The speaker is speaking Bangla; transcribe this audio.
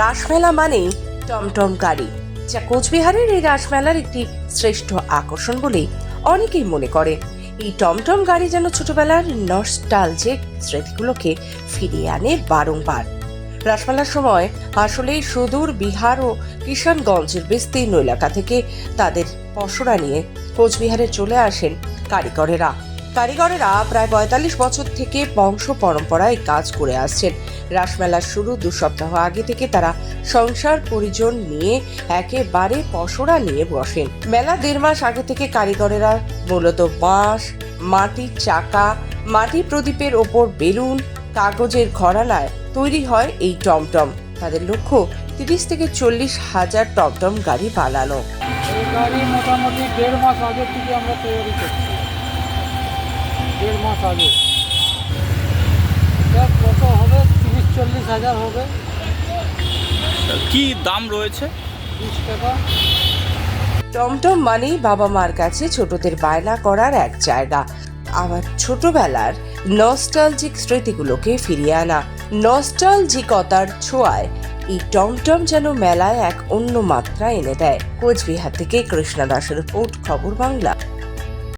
রাসমেলা মানেই টমটম গাড়ি যা কোচবিহারের এই রাসমেলার একটি শ্রেষ্ঠ আকর্ষণ বলে অনেকেই মনে করে। এই টমটম গাড়ি যেন ছোটবেলার নস্টালজিক স্মৃতিগুলোকে ফিরিয়ে আনে বারংবার। রাসমেলার সময় আসলেই সুদূর বিহার ও কিষানগঞ্জের বিস্তীর্ণ এলাকা থেকে তাদের পসরা নিয়ে কোচবিহারে চলে আসেন কারিগরেরা। কারিগরেরা প্রায় পঁয়তাল্লিশ বছর থেকে বংশ পরম্পরায় কাজ করে আসছেন। রাসমেলার শুরু দু সপ্তাহ আগে থেকে তারা সংসার, পরিজন নিয়ে একেবারে পসরা নিয়ে বসেন। মেলা দেড় মাস আগে থেকে কারিগরেরা মূলত বাঁশ, মাটির চাকা, মাটি প্রদীপের ওপর বেলুন, কাগজের ঘরানায় তৈরি হয় এই টমটম। তাদের লক্ষ্য তিরিশ থেকে চল্লিশ হাজার টমটম গাড়ি পালানো গাড়ি মোটামুটি দেড় মাস থেকে আমরা তৈরি করছি। মাস আগে কত হবে? তিরিশ চল্লিশ হাজার হবে। কি দাম রয়েছে? বিশ টাকা। টমটম মানেই বাবা মার কাছে ছোটদের বায়না করার এক জায়গা। আবার ছোটবেলার নস্টালজিক স্মৃতিগুলোকে ফিরিয়ে আনা নস্টালজিকতার ছোঁয়ায় এই টমটম যেন মেলায় এক অন্য মাত্রা এনে দেয়। কোচবিহার থেকে কৃষ্ণা দাসের রিপোর্ট খবর বাংলা।